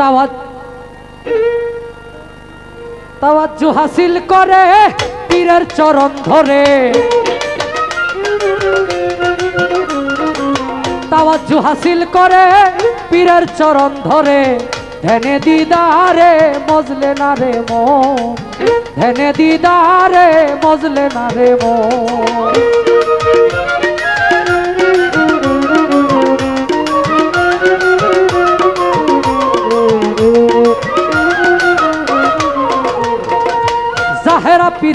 তাওয়াজ তাওয়াজ্জু হাসিল করে পীরের চরণ ধরে। তাওয়াজ্জু হাসিল করে পীরের চরণ ধরে। ধ্যানে দিদারে মজলে না রে মন ধ্যানে দিদারে মজলে না রে মন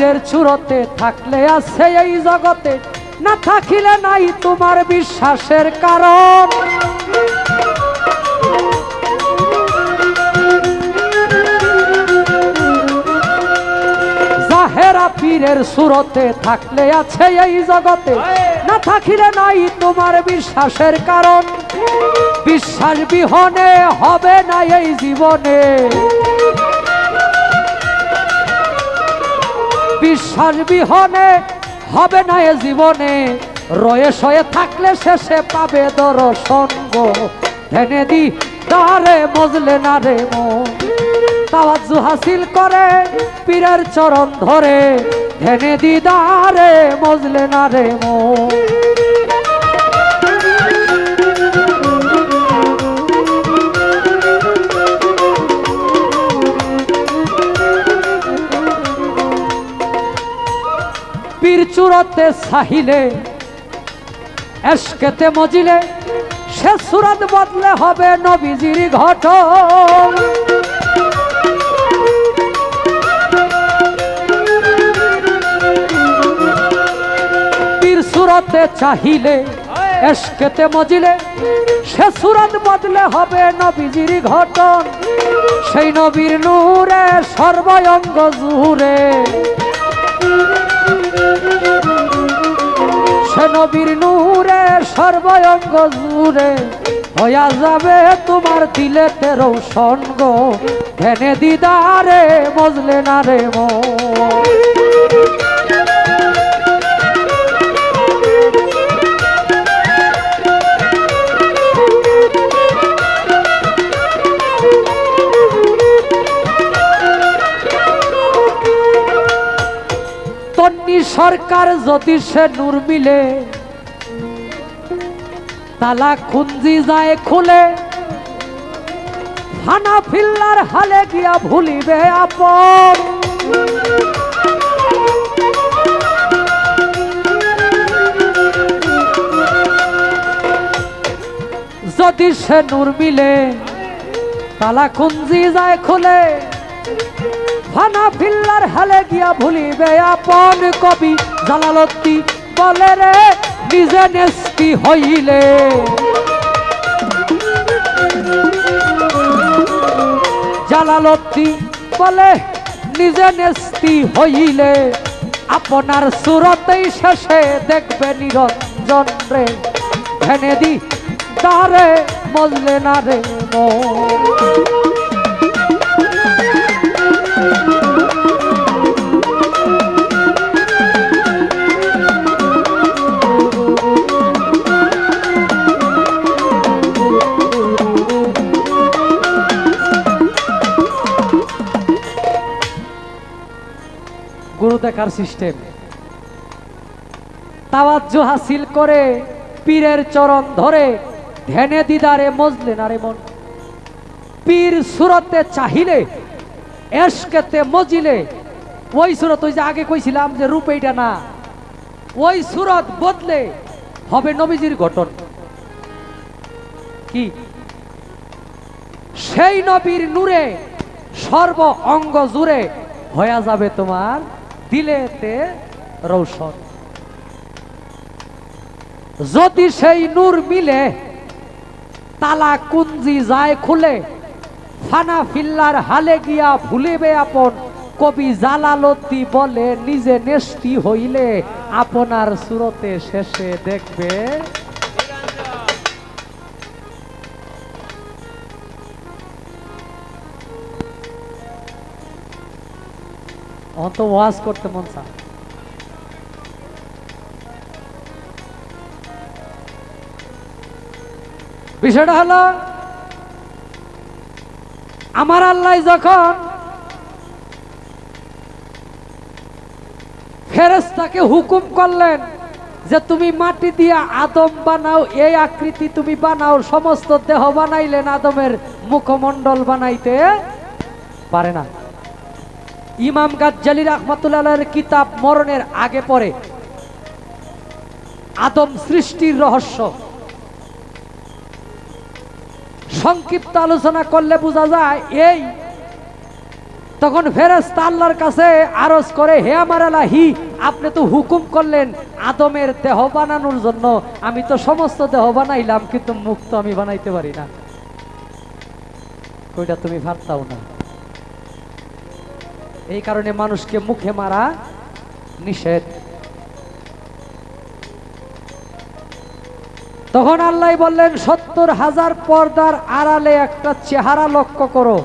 পীরের চূড়তে থাকলে আছে এই জগতে, না থাকিলে নাই তোমার বিশ্বাসের কারণ। জাহেরা পীরের সুরতে থাকলে আছে এই জগতে, না থাকিলে নাই তোমার বিশ্বাসের কারণ। বিশ্বাস বিহনে হবে না এই জীবনে। বিশ্বাস বিহনে হবে না এ জীবনে। রয়ে শয়ে থাকলে শেষে পাবে দর্শন গো। ধ্যানে দি তারে মজলে না রে মো। হাসিল করে পীরের চরণ ধরে। ধ্যানে দিদারে মজলে না রে মন চূড়তে সাহিলে এসকেতে মজিলে, সে সুরত বদলে হবে নবীজির পীর সুরতে চাহিলে এসকেতে মজিলে, সে সুরত বদলে হবে নবীজির ঘটন। সেই নবীর নূরে সর্বয়ঙ্গ জুড়ে নবীর নূরে, সর্বয়ঙ্গ জুড়ে হইয়া যাবে তোমার দিলে তেরো সঙ্গ ধ্যানে দিদারে, মজলে না রে মন। সরকার সে নূর মিলে, তালা খুঞ্জি যায় খুলে হানা ফিল্লার হালে গিয়া ভুলিবে আপন। যদি সে নূর মিলে, তালা খুঞ্জি যায় খুলে ফানা ফিল্লার হালে গিয়া ভুলিবে আপন কবি জালালত্তি বলে রে, নিজে নেস্তি হইলে। জালালত্তি বলে, নিজে নেস্তি হইলে। আপনার সুরতেই শেষে দেখবে নিরঞ্জন রে। ভেনে দি তারে মজলে না রে মন। গুরু দেখার সিস্টেম। তাওয়াজ্জু হাসিল করে পীরের চরণ ধরে ধ্যানে দিদারে মজলে না রে মন। পীর সুরতে চাহিলে এসকেতে মজিলে। ওই সুরত ওই যে আগে কইছিলাম যে রূপ এইটা না। ওই সুরত বদলে হবে নবীজির ঘটন কি? সেই নবীর নূরে সর্ব অঙ্গ জুড়ে হয়ে যাবে তোমার দিলেতে রৌশন যদি সেই নূর মিলে তালা কুঞ্জি যায় খুলে, ফানা ফিল্লার হালে গিয়া ভুলিবে আপন, কবি জালালতি বলে, নিজে নেষ্টি হইলে, আপনার সুরতে শেষে দেখবে অত ওয়াজ করতে মন চায় বিষয়টা হলো, আমার আল্লাহ যখন ফেরেস্তাকে হুকুম করলেন যে তুমি মাটি দিয়া আদম বানাও, এই আকৃতি তুমি বানাও, সমস্ত দেহ বানাইলেন আদমের মুখমণ্ডল বানাইতে পারে না। ইমাম গাজ্জালি রহমতুল্লাহের কিতাব মরণের আগে পরে আদম সৃষ্টির রহস্য। সংক্ষিপ্ত আলোচনা করলে বোঝা যায়, এই তখন ফেরেস্তা আল্লাহর কাছে আরজ করে, হে আমার আলাহি আপনি তো হুকুম করলেন আদমের দেহ বানানোর জন্য। আমি তো সমস্ত দেহ বানাইলাম, কিন্তু মুখ তো আমি বানাইতে পারি না। ওইটা তুমি ভাবতাও না। এই কারণে মানুষকে মুখে মারা নিষেধ। তখন আল্লাহ বললেন, সত্তর হাজার পর্দার আড়ালে একটা চেহারা লক্ষ্য করো।